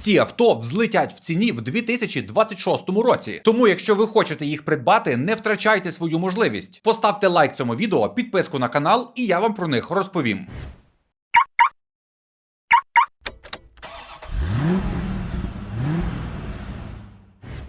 Ці авто взлетять в ціні в 2026 році. Тому, якщо ви хочете їх придбати, не втрачайте свою можливість. Поставте лайк цьому відео, підписку на канал, і я вам про них розповім.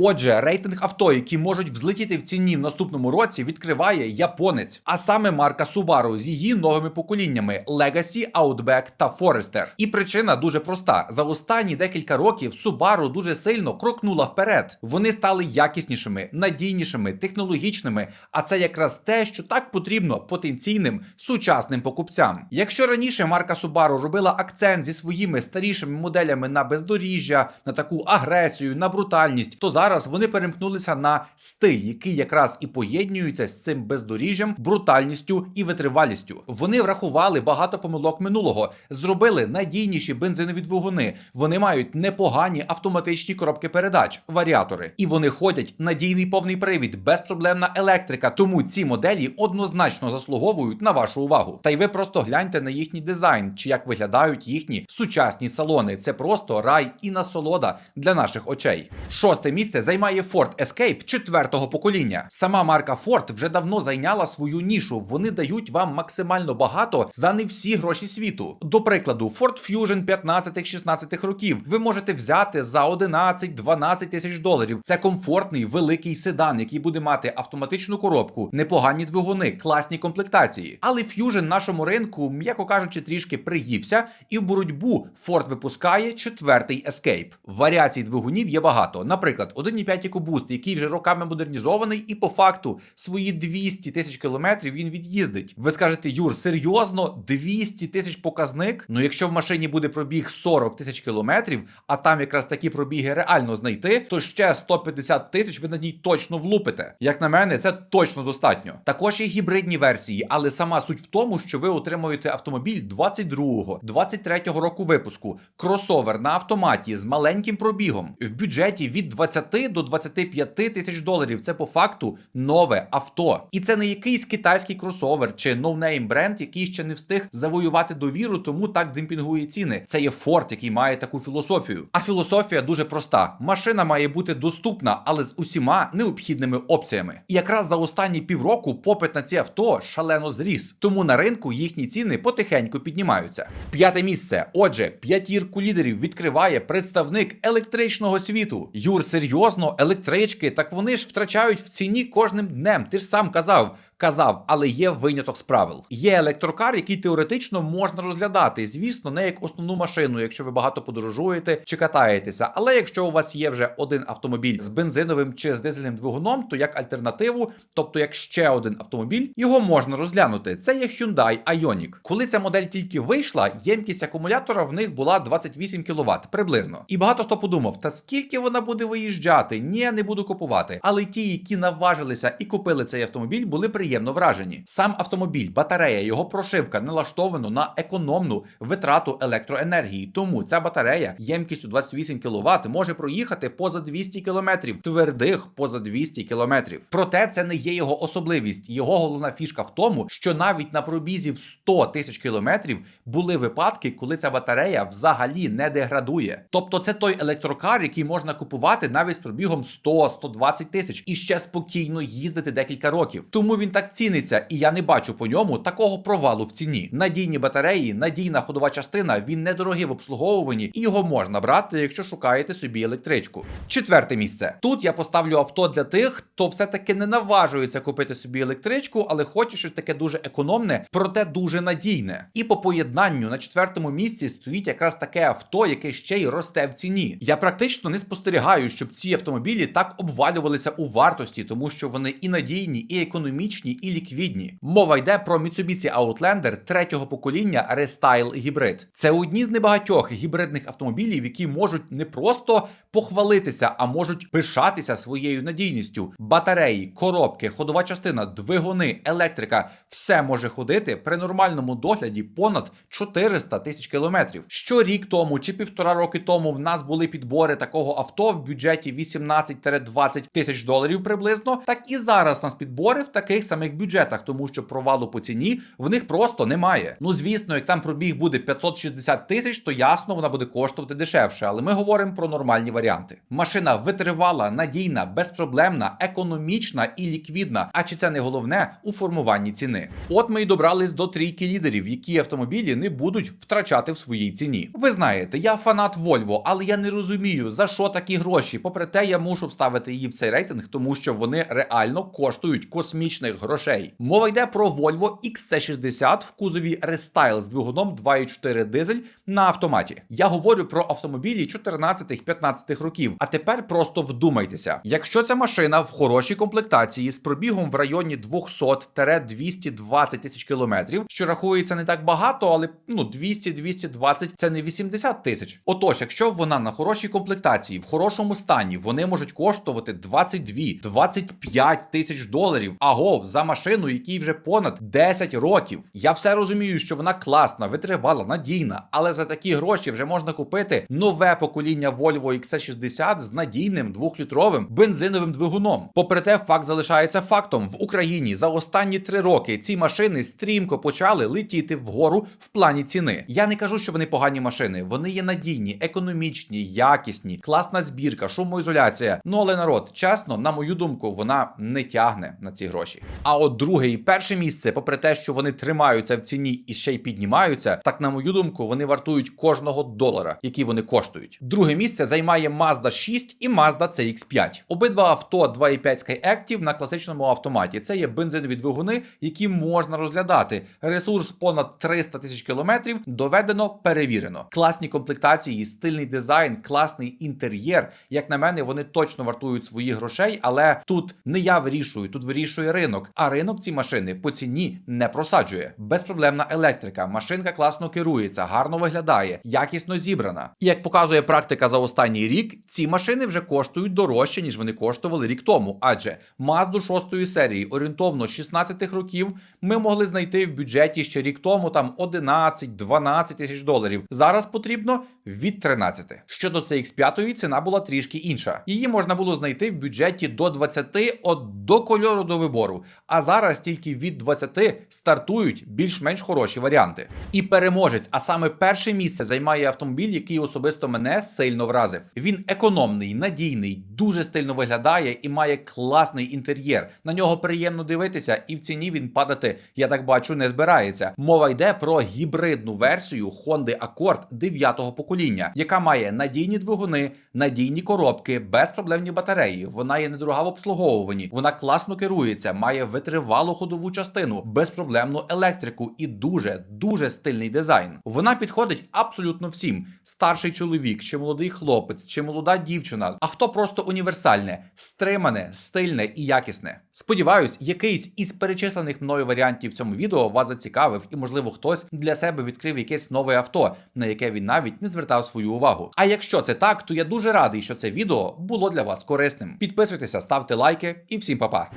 Отже, рейтинг авто, які можуть взлетіти в ціні в наступному році, відкриває японець, а саме марка Subaru з її новими поколіннями Legacy, Outback та Forester. І причина дуже проста: за останні декілька років Subaru дуже сильно крокнула вперед. Вони стали якіснішими, надійнішими, технологічними. А це якраз те, що так потрібно потенційним сучасним покупцям. Якщо раніше марка Subaru робила акцент зі своїми старішими моделями на бездоріжжя, на таку агресію, на брутальність, то зараз вони перемкнулися на стиль, який якраз і поєднюється з цим бездоріжжям, брутальністю і витривалістю. Вони врахували багато помилок минулого, зробили надійніші бензинові двигуни. Вони мають непогані автоматичні коробки передач, варіатори, і вони ходять надійний повний привід, безпроблемна електрика. Тому ці моделі однозначно заслуговують на вашу увагу. Та й ви просто гляньте на їхній дизайн, чи як виглядають їхні сучасні салони. Це просто рай і насолода для наших очей. Шосте місце займає Ford Escape четвертого покоління. Сама марка Ford вже давно зайняла свою нішу. Вони дають вам максимально багато за не всі гроші світу. До прикладу, Ford Fusion 15-16 років ви можете взяти за 11-12 тисяч доларів. Це комфортний великий седан, який буде мати автоматичну коробку, непогані двигуни, класні комплектації. Але Fusion нашому ринку, м'яко кажучи, трішки приївся, і в боротьбу Ford випускає четвертий Escape. Варіацій двигунів є багато. Наприклад, 1,5 EcoBoost, який вже роками модернізований, і по факту свої 200 тисяч кілометрів він від'їздить. Ви скажете, Юр, серйозно, 200 тисяч показник? Ну якщо в машині буде пробіг 40 тисяч кілометрів, а там якраз такі пробіги реально знайти, то ще 150 тисяч ви на ній точно влупите. Як на мене, це точно достатньо. Також є гібридні версії, але сама суть в тому, що ви отримуєте автомобіль 22-го, 23-го року випуску, кросовер на автоматі з маленьким пробігом в бюджеті від 20 до 25 тисяч доларів. Це по факту нове авто. І це не якийсь китайський кросовер чи ноунейм бренд, який ще не встиг завоювати довіру, тому так демпінгує ціни. Це є Ford, який має таку філософію. А філософія дуже проста: машина має бути доступна, але з усіма необхідними опціями. І якраз за останні півроку попит на ці авто шалено зріс. Тому на ринку їхні ціни потихеньку піднімаються. П'яте місце. Отже, п'ятірку лідерів відкриває представник електричного світу. Юр, серйозно, електрички, так вони ж втрачають в ціні кожним днем. Ти ж сам казав. Казав, але є виняток з правил. Є електрокар, який теоретично можна розглядати. Звісно, не як основну машину, якщо ви багато подорожуєте чи катаєтеся. Але якщо у вас є вже один автомобіль з бензиновим чи з дизельним двигуном, то як альтернативу, тобто як ще один автомобіль, його можна розглянути. Це є Hyundai Ioniq. Коли ця модель тільки вийшла, ємкість акумулятора в них була 28 кВт приблизно. І багато хто подумав, та скільки вона буде виїжджати? Ні, не буду купувати. Але ті, які наважилися і купили цей автомобіль, були приємно вражені. Сам автомобіль, батарея, його прошивка налаштовано на економну витрату електроенергії. Тому ця батарея ємкістю 28 кВт може проїхати поза 200 км, твердих поза 200 км. Проте це не є його особливість. Його головна фішка в тому, що навіть на пробізі в 100 тисяч кілометрів були випадки, коли ця батарея взагалі не деградує. Тобто, це той електрокар, який можна купувати навіть з пробігом 100-120 тисяч і ще спокійно їздити декілька років. Тому він так ціниться, і я не бачу по ньому такого провалу в ціні. Надійні батареї, надійна ходова частина, він недорогий в обслуговуванні, і його можна брати, якщо шукаєте собі електричку. Четверте місце. Тут я поставлю авто для тих, хто все-таки не наважується купити собі електричку, але хоче щось таке дуже економне, проте дуже надійне. І по поєднанню на четвертому місці стоїть якраз таке авто, яке ще й росте в ціні. Я практично не спостерігаю, щоб ці автомобілі так обвалювалися у вартості, тому що вони і надійні, і економічні, і ліквідні. Мова йде про Mitsubishi Outlander третього покоління Restyle Hybrid. Це одні з небагатьох гібридних автомобілів, які можуть не просто похвалитися, а можуть пишатися своєю надійністю. Батареї, коробки, ходова частина, двигуни, електрика все може ходити при нормальному догляді понад 400 тисяч кілометрів. Що рік тому чи півтора роки тому в нас були підбори такого авто в бюджеті 18-20 тисяч доларів приблизно. Так і зараз у нас підбори в таких самих бюджетах, тому що провалу по ціні в них просто немає. Ну звісно, як там пробіг буде 560 тисяч, то ясно вона буде коштувати дешевше, але ми говоримо про нормальні варіанти. Машина витривала, надійна, безпроблемна, економічна і ліквідна. А чи це не головне у формуванні ціни? От ми й добрались до трійки лідерів, які автомобілі не будуть втрачати в своїй ціні. Ви знаєте, я фанат Volvo, але я не розумію за що такі гроші. Попри те, я мушу вставити її в цей рейтинг, тому що вони реально коштують космічних грошей. Мова йде про Volvo XC60 в кузові Restyle з двигуном 2.4 дизель на автоматі. Я говорю про автомобілі 14-15 років. А тепер просто вдумайтеся, якщо ця машина в хорошій комплектації з пробігом в районі 200-220 тисяч кілометрів, що рахується не так багато, але ну 200-220 це не 80 тисяч. Отож, якщо вона на хорошій комплектації, в хорошому стані, вони можуть коштувати 22-25 тисяч доларів. Агов за машину, якій вже понад 10 років. Я все розумію, що вона класна, витривала, надійна, але за такі гроші вже можна купити нове покоління Volvo XC60 з надійним двохлітровим бензиновим двигуном. Попри те, факт залишається фактом: в Україні за останні три роки ці машини стрімко почали летіти вгору в плані ціни. Я не кажу, що вони погані машини. Вони є надійні, економічні, якісні, класна збірка, шумоізоляція. Ну але народ, чесно, на мою думку, вона не тягне на ці гроші. А от друге і перше місце, попри те, що вони тримаються в ціні і ще й піднімаються, так на мою думку, вони вартують кожного долара, який вони коштують. Друге місце займає Mazda 6 і Mazda CX-5. Обидва авто 2.5 Skyactiv на класичному автоматі. Це є бензинові двигуни, які можна розглядати. Ресурс понад 300 тисяч кілометрів доведено, перевірено. Класні комплектації, стильний дизайн, класний інтер'єр. Як на мене, вони точно вартують своїх грошей, але тут не я вирішую, тут вирішує ринок. А ринок ці машини по ціні не просаджує. Безпроблемна електрика, машинка класно керується, гарно виглядає, якісно зібрана. Як показує практика за останній рік, ці машини вже коштують дорожче, ніж вони коштували рік тому. Адже Mazda 6 серії орієнтовно 16 років ми могли знайти в бюджеті ще рік тому там 11-12 тисяч доларів. Зараз потрібно від 13. Щодо CX5, ціна була трішки інша. Її можна було знайти в бюджеті до 20 от до кольору до вибору. А зараз тільки від 20 стартують більш-менш хороші варіанти. І переможець, а саме перше місце займає автомобіль, який особисто мене сильно вразив. Він економний, надійний, дуже стильно виглядає і має класний інтер'єр. На нього приємно дивитися, і в ціні він падати, я так бачу, не збирається. Мова йде про гібридну версію Honda Accord 9-го покоління, яка має надійні двигуни, надійні коробки, безпроблемні батареї. Вона є недорога в обслуговуванні, вона класно керується, має витривалу ходову частину, безпроблемну електрику і дуже дуже стильний дизайн. Вона підходить абсолютно всім: старший чоловік, чи молодий хлопець, чи молода дівчина. Авто просто універсальне, стримане, стильне і якісне. Сподіваюсь, якийсь із перечислених мною варіантів в цьому відео вас зацікавив, і можливо хтось для себе відкрив якесь нове авто, на яке він навіть не звертав свою увагу. А якщо це так, то я дуже радий, що це відео було для вас корисним. Підписуйтеся, ставте лайки і всім па-па!